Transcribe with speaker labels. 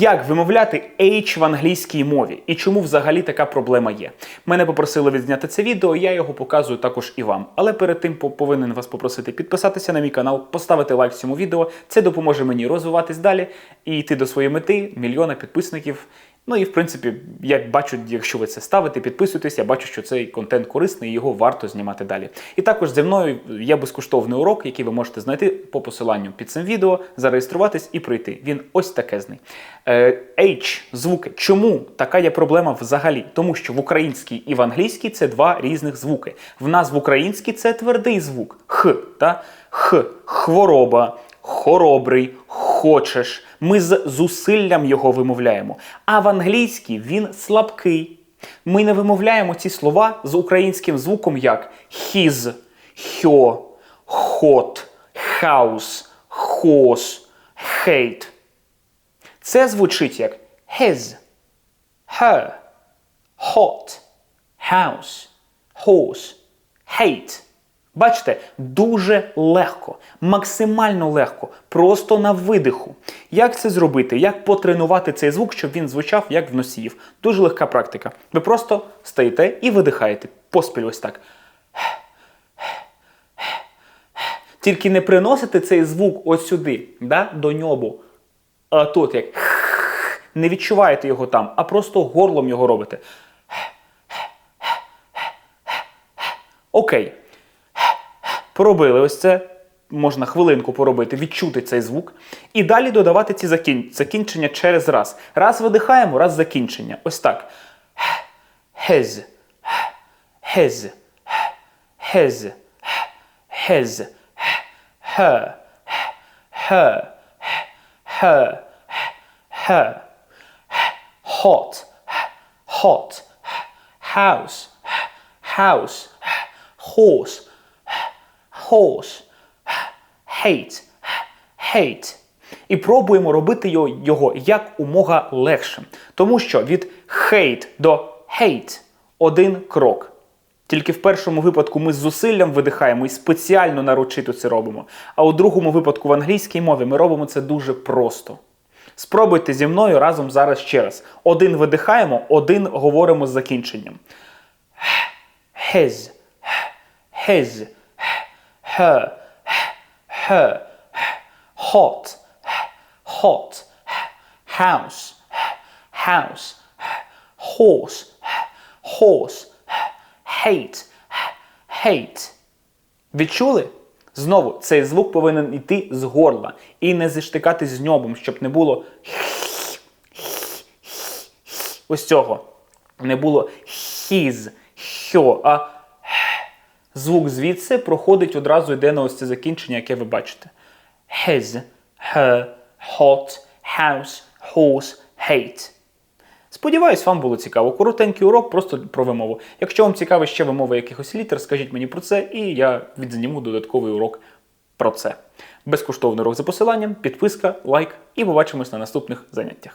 Speaker 1: Як вимовляти H в англійській мові і чому взагалі така проблема є? Мене попросили відзняти це відео, я його показую також і вам. Але перед тим по- повинен вас попросити підписатися на мій канал, поставити лайк цьому відео. Це допоможе мені розвиватись далі і йти до своєї мети мільйона підписників. Ну і в принципі, я бачу, якщо ви це ставите, підписуєтесь, я бачу, що цей контент корисний його варто знімати далі. І також зі мною є безкоштовний урок, який ви можете знайти по посиланню під цим відео, зареєструватись і пройти. Він ось такезний. Е, H звуки. Чому така є проблема взагалі? Тому що в українській і в англійській це два різних звуки. В нас в українській це твердий звук х, та х, хвороба, хоробрий, хочеш. Ми з зусиллям його вимовляємо. А в англійській він слабкий. Ми не вимовляємо ці слова з українським звуком як his, хьо, hot, house, horse, hate. Це звучить як his, her, hot, house, horse, hate. Бачите, дуже легко, максимально легко, просто на видиху. Як це зробити? Як потренувати цей звук, щоб він звучав як в носіїв? Дуже легка практика. Ви просто стоїте і видихаєте. Поспіль ось так. Тільки не приносите цей звук ось сюди, да, до ньобу. А тут як не відчуваєте його там, а просто горлом його робите. Окей. Поробили ось це. Можна хвилинку поробити, відчути цей звук. І далі додавати ці закін... закінчення через раз. Раз видихаємо, раз закінчення. Ось так. His. His. His. His. Her. Her. Her. Her. Hot. Hot. House. House. Horse. Hate. Hate. І пробуємо робити його, його як умога легшим. Тому що від hate до hate один крок. Тільки в першому випадку ми з зусиллям видихаємо і спеціально нарочито це робимо. А у другому випадку в англійській мові ми робимо це дуже просто. Спробуйте зі мною разом зараз ще раз. Один видихаємо, один говоримо з закінченням. His, his, her, her, hot, hot, house, house, horse, horse, hate, hate. Відчули? Знову цей звук повинен йти з горла і не зіштикатись з ньобом, щоб не було ось цього. Не було his, хьо, а звук звідси проходить одразу йде на ось це закінчення, яке ви бачите. His, her, hot, house, horse, hate. Сподіваюсь, вам було цікаво. Коротенький урок просто про вимову. Якщо вам цікаво ще вимова якихось літер, скажіть мені про це, і я відзніму додатковий урок про це. Безкоштовний урок за посиланням, підписка, лайк, і побачимось на наступних заняттях.